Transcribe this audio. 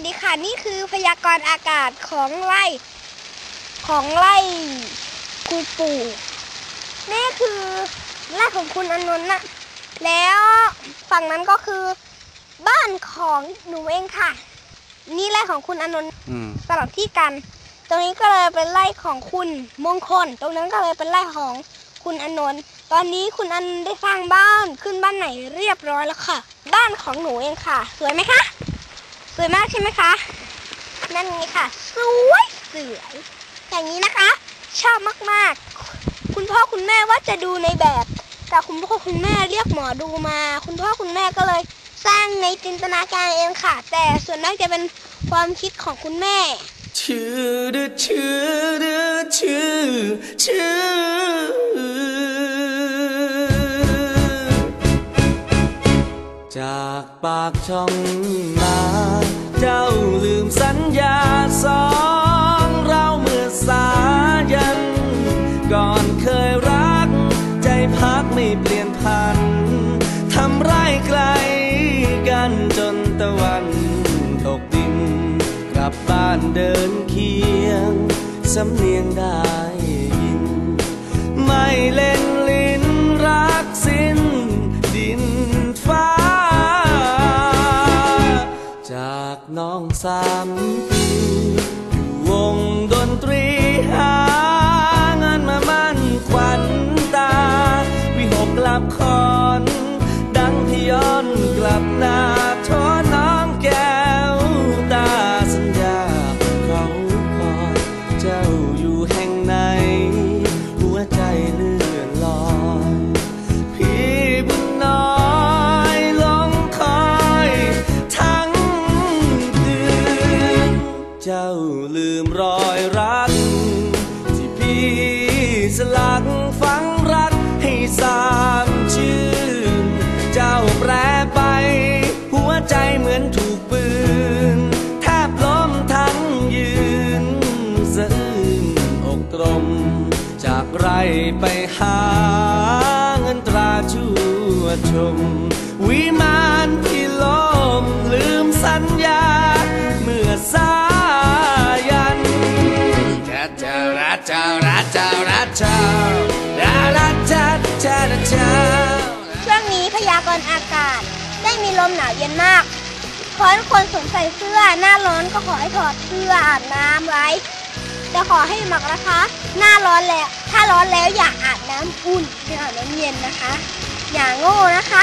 วัสดีค่ะ นี่คือพยากรณ์อากาศของไร่ ของไร่คุณปู่นี่คือไร่ของคุณอนนท์นะแล้วฝั่งนั้นก็คือบ้านของหนูเองค่ะ นี่ไร่ของคุณอนนท์อืมสลับที่กัน ตรงนี้ก็เลยเป็นไร่ของคุณมงคล ตรงนั้นก็เลยเป็นไร่ของคุณอนนท์ตอนนี้คุณอนนท์ได้สร้างบ้านขึ้นบ้านไหนเรียบร้อยแล้วค่ะ บ้านของหนูเองค่ะ สวยไหมคะ สวยมากใช่ไหมคะ นั่นไงค่ะ สวยสวยอย่างนี้นะคะ ชอบมากๆ คุณพ่อคุณแม่ว่าจะดูในแบบ แต่คุณพ่อคุณแม่เรียกหมอดูมา คุณพ่อคุณแม่ก็เลยสร้างในจินตนาการเองค่ะ แต่ส่วนมากจะเป็นความคิดของคุณแม่ชื่อดือชื่อดือชื่อชื่อ จากปากช่องมา ก่อนเคยรัก ใจพักไม่เปลี่ยนพันทำไรไกลกันจนตะวันตกดิน กลับบ้านเดินเคียง สำเนียงได้ยิน ไม่เล่นลิ้นรักสิ้นดินฟ้า จากน้องสาม บคอน ดังพยอนกลับหน้าทอน้องแก้วตาสัญญา เขาคอยเจ้าอยู่แห่งไหน หัวใจเลื่อนลอยพี่บุญน้อยลงคอยทั้งคืนเจ้าลืมรอยรัก ที่พี่สลักฝัง แปรไป หัวใจเหมือนถูกปืน แทบล้มทั้งยืนสะอื้นอกตรม จากไรไปหาเงินตราชั่วชม วิมานที่ล่มลืมสัญญา เมื่อสายันรัจารัจารัจารัจา กรณ์อากาศ ได้มีลมหนาวเย็นมากขอให้คนสวมใส่เสื้อหน้าร้อนก็ขอให้ถอดเสื้ออาบน้ำไว้แต่ขอให้หมักนะคะ หน้าร้อนแล้ว ถ้าร้อนแล้วอย่าอาบน้ำอุ่นอย่าอาบน้ำเย็นนะคะ อย่าโง่นะคะ